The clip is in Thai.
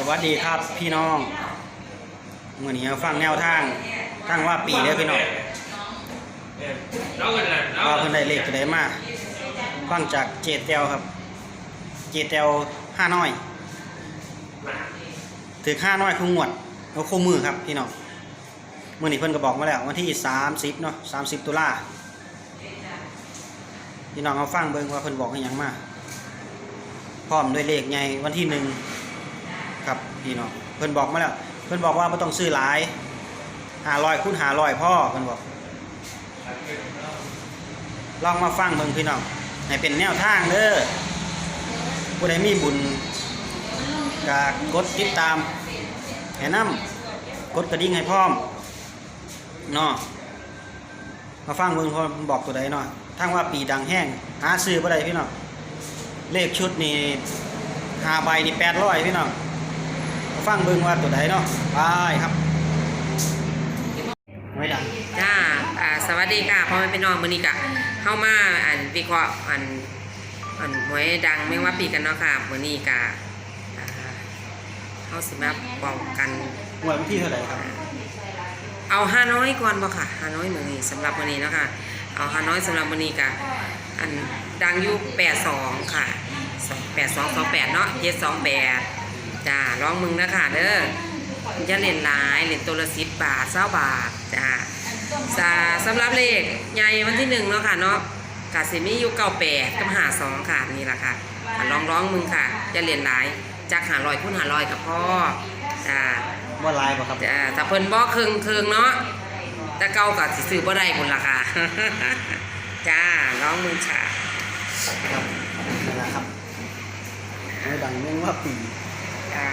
สวัสดีครับพี่น้องเมื่อนี้มาฟังแนวทางทางว่าปีเด้พี่น้องว่าเพิ่นได้เลขตัวใดมาฟังจากเจเตียวครับ เจเตียวห้าน้อยถือห้าน้อยคู่งวดเอาคู่มือครับพี่น้องเมื่อนี้เพิ่นก็บอกมาแล้ววันที่30เนาะ30ตุลาพี่น้องเอาฟังเบิ่งว่าเพิ่นบอกให้ยังมาพร้อมด้วยเลขใหญ่วันที่หนึ่ง ครับพี่น้องเพิ่นบอกมาแล้วเพิ่นบอกว่าไม่ต้องซื้อหลายหาลอยคูณหาลอยพ่อเพิ่นบอกลองมาฟังเบิ่งพี่น้องให้เป็นแนวทางเด้อผู้ใดมีบุญก็กดติดตามให้นำกดกระดิ่งให้พร้อมเนาะมาฟังเบิ่งพอบอกตัวใดเนาะทางว่าปีดังแห้งหาซื้อบ่ได้พี่น้องเลขชุดนี่หาใบนี่800พี่น้อง ฟังเบิ่งว่าตัวใดเนาะไปครับไม่ดังจ้าอ่าสวัสดีค่ะพ่อแม่พี่น้องมื้อนี้ก็เข้ามาอันวิเคราะห์อันอันหวยดังไม่ว่าปีกันเนาะค่ะมื้อนี้ก็อ่าเฮาสิมาป้องกันหวยวันที่เท่าไหร่ครับ เอาฮานอยก่อนบ่ค่ะฮานอยมื้อนี้สำหรับมื้อนี้เนาะค่ะเอาฮานอยสำหรับมื้อนี้ก็อันดังอยู่82 ค่ะ8228เนาะ728 จ้าลองมึงนะค่ะเด้ออย่าเล่นหลายเล่นตัวละ10บาท20บาทจ้าสาสำหรับเลขใหญ่วันที่หนึ่งเนาะค่ะเนาะกาสิมีอยู่เก้าแปดกับหาสองค่ะนี่แหละค่ะอะร้องร้องมึงค่ะ จะเรียนหลายจากหาลอยคุณหาลอยกับพ่อจ้าว่าลายป่ะครับจ้าแต่เพิ่นบ่เคืองเคืองเนาะแต่เก่ากับสิซื้อบ่ได้พุ่นล่ะค่ะจ้าร้องมึงค่ะครับนั่นแหละครับไม่ดังเรื่องว่าปี จ้า